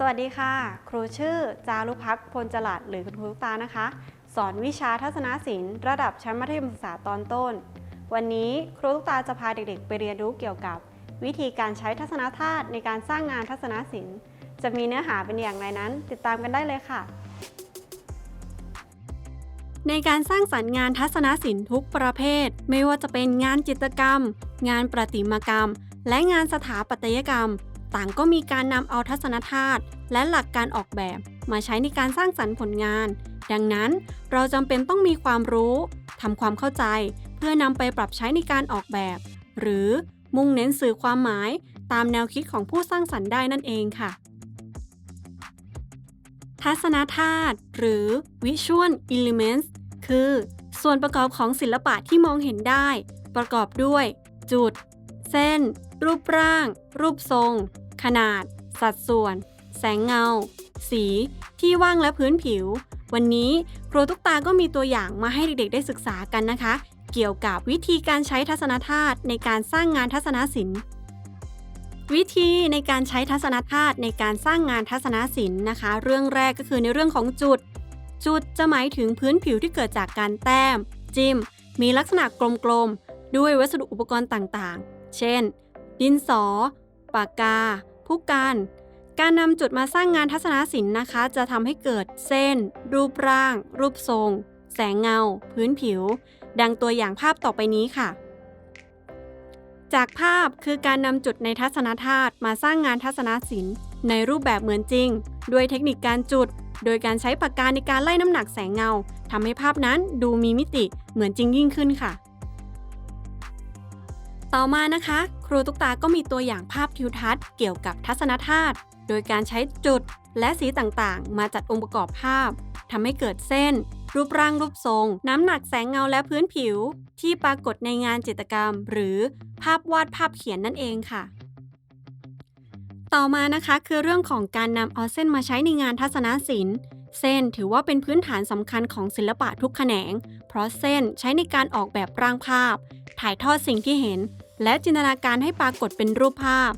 สวัสดีค่ะ ครูชื่อ จารุพักพลจลัดหรือคุณครูลูกตานะคะ สอนวิชาทัศนศิลป์ระดับชั้นมัธยมศึกษาตอนต้น วันนี้ครูลูกตาจะพาเด็กๆ ไปเรียนรู้เกี่ยวกับ วิธีการใช้ทัศนธาตุในการสร้างงานทัศนศิลป์ จะมีเนื้อหาเป็นอย่างไรนั้น ติดตามกันได้เลยค่ะ ในการสร้างสรรค์งานทัศนศิลป์ทุกประเภท ไม่ว่าจะเป็นงานจิตรกรรม งานประติมากรรม และงานสถาปัตยกรรม ต่างก็มีการนำเอาทัศนธาตุและหลักการออกแบบมาใช้ในการสร้างสรรค์ผลงาน ดังนั้นเราจำเป็นต้องมีความรู้ทำความเข้าใจ เพื่อนำไปปรับใช้ในการออกแบบ หรือมุ่งเน้นสื่อความหมายตามแนวคิดของผู้สร้างสรรค์ได้นั่นเองค่ะ ทัศนธาตุหรือ Visual Elements คือ ส่วนประกอบของศิลปะที่มองเห็นได้ ประกอบด้วย จุด เส้น รูปร่าง รูปทรง ขนาด สัดส่วน แสงเงา สี ที่ว่างและพื้นผิว วันนี้ครูทุกตาก็มีตัวอย่างมาให้เด็กๆ ได้ศึกษากันนะคะ เกี่ยวกับวิธีการใช้ทัศนธาตุในการสร้างงานทัศนศิลป์วิธีในการใช้ทัศนธาตุในการสร้างงานทัศนศิลป์นะคะ เรื่องแรกก็คือในเรื่องของจุด จุดจะหมายถึงพื้นผิวที่เกิดจากการแต้ม จิ้ม มีลักษณะกลมๆ ด้วยวัสดุอุปกรณ์ต่างๆ เช่น ดินสอ ปากกา ผู้กันการนำจุดมาสร้างงานทัศนศิลป์นะคะ จะทำให้เกิดเส้น รูปร่าง รูปทรง แสงเงา พื้นผิว ดังตัวอย่างภาพต่อไปนี้ค่ะ จากภาพคือการนำจุดในทัศนธาตุมาสร้างงานทัศนศิลป์ ในรูปแบบเหมือนจริง ด้วยเทคนิคการจุด โดยการใช้ปากกาในการไล่น้ำหนักแสงเงาทำให้ภาพนั้นดูมีมิติเหมือนจริงยิ่งขึ้นค่ะ ต่อมานะคะ ครูตุ๊กตาก็มีตัวอย่างภาพทิวทัศน์เกี่ยวกับทัศนธาตุโดยการใช้จุดและสีต่างๆ มาจัดองค์ประกอบภาพทำให้เกิดเส้น รูปร่างรูปทรง น้ำหนักแสงเงาและพื้นผิว ที่ปรากฏในงานจิตรกรรม หรือภาพวาดภาพเขียนนั่นเองค่ะ ต่อมานะคะคือเรื่องของการนำเอาเส้นมาใช้ในงานทัศนศิลป์ เส้นถือว่าเป็นพื้นฐานสำคัญของศิลปะทุกแขนง เพราะเส้นใช้ในการออกแบบร่างภาพ ถ่ายทอดสิ่งที่เห็น และจินตนาการให้ปรากฏเป็นรูปภาพ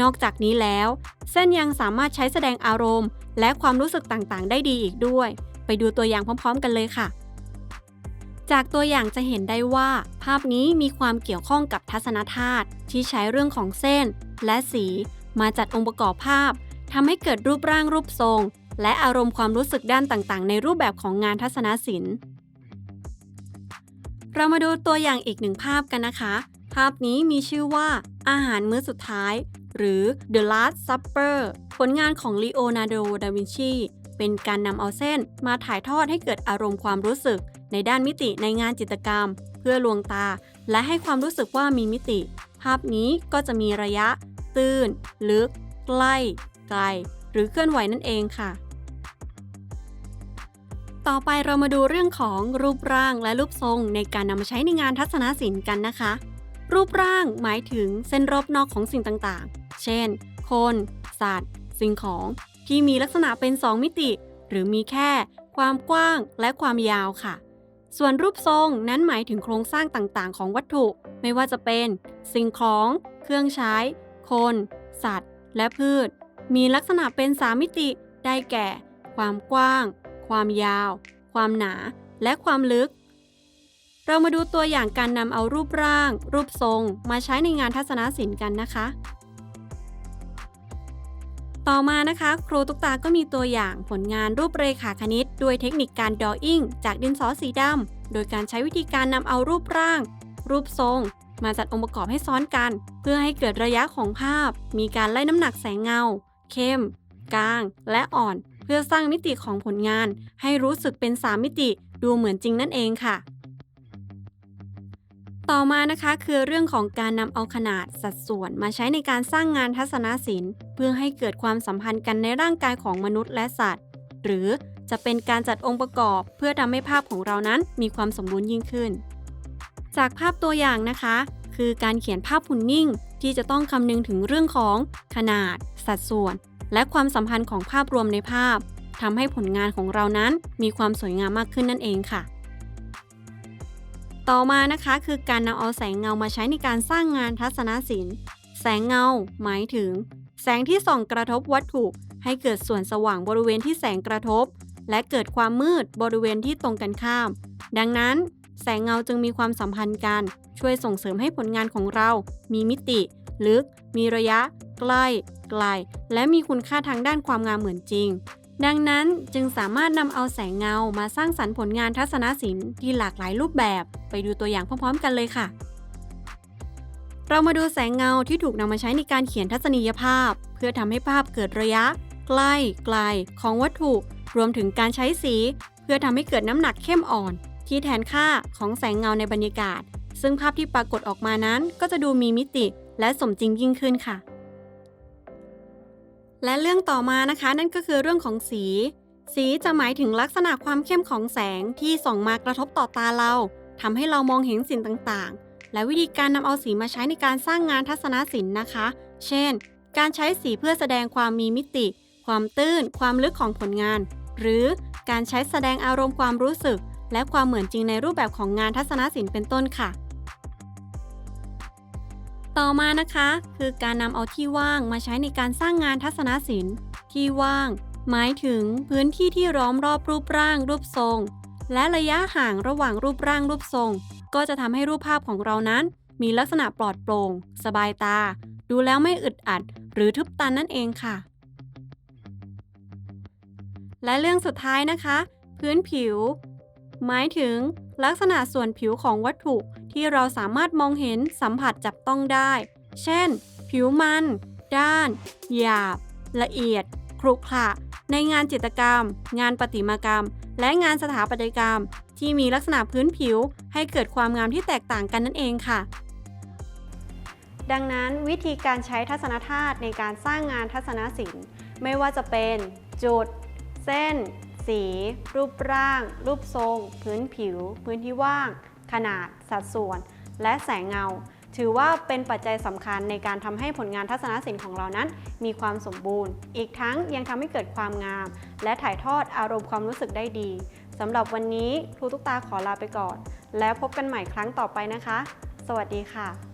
นอกจากนี้แล้ว เส้นยังสามารถใช้แสดงอารมณ์ และความรู้สึกต่างๆ ได้ดีอีกด้วย ไปดูตัวอย่างพร้อม ๆ กันเลยค่ะ จากตัวอย่างจะเห็นได้ว่า ภาพนี้มีความเกี่ยวข้องกับทัศนธาตุที่ใช้เรื่องของเส้น และสี มาจัดองค์ประกอบภาพทำให้เกิดรูปร่างรูปทรง และอารมณ์ความรู้สึกด้านต่างๆ ในรูปแบบของงานทัศนศิลป์เรามาดูตัวอย่างอีกหนึ่งภาพกันนะคะ ภาพนี้มีชื่อว่า อาหารมื้อสุดท้าย หรือ The Last Supper ผลงานของ Leonardo da Vinci เป็นการนำเอาเส้นมาถ่ายทอดให้เกิดอารมณ์ความรู้สึก ในด้านมิติในงานจิตรกรรม เพื่อลวงตา และให้ความรู้สึกว่ามีมิติ ภาพนี้ก็จะมีระยะ ตื้น ลึก ใกล้ ไกล หรือเคลื่อนไหวนั่นเองค่ะต่อไปเรามาดูเรื่องของรูปร่างและรูปทรงในการนำมาใช้ในงานทัศนศิลป์กันนะคะ รูปร่างหมายถึงเส้นรอบนอกของสิ่งต่างๆ เช่น คน สัตว์ สิ่งของ ที่มีลักษณะเป็น 2 มิติ หรือมีแค่ ความกว้างและความยาวค่ะ ส่วนรูปทรงนั้นหมายถึงโครงสร้างต่างๆ ของวัตถุ ไม่ว่าจะเป็น สิ่งของ เครื่องใช้ คน สัตว์ และพืช มีลักษณะเป็น 3 มิติ ได้แก่ ความกว้าง ความยาว ความหนา และความลึก เรามาดูตัวอย่างการนำเอารูปร่าง รูปทรง มาใช้ในงานทัศนศิลป์กันนะคะ ต่อมานะคะ ครูตุ๊กตาก็มีตัวอย่างผลงานรูปเรขาคณิต ด้วยเทคนิคการดออิ่งจากดินสอสีดำ โดยการใช้วิธีการนำเอารูปร่าง รูปทรง มาจัดองค์ประกอบให้ซ้อนกัน เพื่อให้เกิดระยะของภาพ มีการไล่น้ำหนักแสงเงา เข้ม กลาง และอ่อน เพื่อสร้างมิติของผลงาน ให้รู้สึกเป็น 3 มิติ ดูเหมือนจริงนั่นเองค่ะ ต่อมานะคะคือเรื่องของการนำเอาขนาดสัดส่วนมาใช้ในการสร้างงานทัศนศิลป์ เพื่อให้เกิดความสัมพันธ์กันในร่างกายของมนุษย์และสัตว์ หรือจะเป็นการจัดองค์ประกอบ เพื่อทำให้ภาพของเรานั้นมีความสมบูรณ์ยิ่งขึ้น จากภาพตัวอย่างนะคะ คือการเขียนภาพหุ่นนิ่ง ที่จะต้องคำนึงถึงเรื่องของขนาด สัดส่วน และความสัมพันธ์ของภาพรวมในภาพทำให้ผลงานของเรานั้นมีความสวยงามมากขึ้นนั่นเองค่ะ ต่อมานะคะคือการนำเอาแสงเงามาใช้ในการสร้างงานทัศนศิลป์ แสงเงา หมายถึง แสงที่ส่องกระทบวัตถุ ให้เกิดส่วนสว่างบริเวณที่แสงกระทบ และเกิดความมืดบริเวณที่ตรงกันข้าม ดังนั้น แสงเงาจึงมีความสัมพันธ์กัน ช่วยส่งเสริมให้ผลงานของเรา มีมิติ ลึก มีระยะ ใกล้ ไกล และมีคุณค่าทางด้านความงามเหมือนจริง ดังนั้นจึงสามารถนำเอาแสงเงามาสร้างสรรค์ผลงานทัศนศิลป์ที่หลากหลายรูปแบบ ไปดูตัวอย่างพร้อมๆ กันเลยค่ะ เรามาดูแสงเงาที่ถูกนำมาใช้ในการเขียนทัศนียภาพ เพื่อทำให้ภาพเกิดระยะ ใกล้ไกลของวัตถุ รวมถึงการใช้สี เพื่อทำให้เกิดน้ำหนักเข้มอ่อน ที่แทนค่าของแสงเงาในบรรยากาศ ซึ่งภาพที่ปรากฏออกมานั้นก็จะดูมีมิติและสมจริงยิ่งขึ้นค่ะ และเรื่องต่อมานะคะนั่นก็คือเรื่องของสี สีจะหมายถึงลักษณะความเข้มของแสงที่ส่องมากระทบต่อตาเราทำให้เรามองเห็นสิ่งต่างๆ และวิธีการนำเอาสีมาใช้ในการสร้างงานทัศนศิลป์นะคะ เช่น การใช้สีเพื่อแสดงความมีมิติ ความตื้น ความลึกของผลงาน หรือการใช้แสดงอารมณ์ความรู้สึก และความเหมือนจริงในรูปแบบของงานทัศนศิลป์เป็นต้นค่ะ ต่อมานะคะคือการนำเอาที่ว่างมาใช้ในการสร้างงานทัศนศิลป์ ที่ว่าง หมายถึงพื้นที่ที่ล้อมรอบรูปร่าง รูปทรง และระยะห่างระหว่างรูปร่างรูปทรง ก็จะทำให้รูปภาพของเรานั้น มีลักษณะปลอดโปร่ง สบายตา ดูแล้วไม่อึดอัด หรือทึบตันนั่นเองค่ะ และเรื่องสุดท้ายนะคะ พื้นผิว หมายถึง ลักษณะส่วนผิวของวัตถุที่เราสามารถมองเห็นสัมผัสจับต้องได้ เช่น ผิวมัน ด้าน หยาบ ละเอียดครุขระในงานจิตรกรรม งานประติมากรรม และงานสถาปัตยกรรม ที่มีลักษณะพื้นผิว ให้เกิดความงามที่แตกต่างกันนั่นเองค่ะ ดังนั้นวิธีการใช้ทัศนธาตุในการสร้างงานทัศนศิลป์ ไม่ว่าจะเป็น จุด เส้น สี รูปร่าง รูปทรง พื้นผิว พื้นที่ว่าง ขนาด สัดส่วน และแสงเงา ถือว่าเป็นปัจจัยสำคัญในการทำให้ผลงานทัศนศิลป์ของเรานั้น มีความสมบูรณ์ อีกทั้งยังทำให้เกิดความงาม และถ่ายทอดอารมณ์ความรู้สึกได้ดีสำหรับวันนี้ครูตุ๊กตาขอลาไปก่อน แล้วพบกันใหม่ครั้งต่อไปนะคะ สวัสดีค่ะ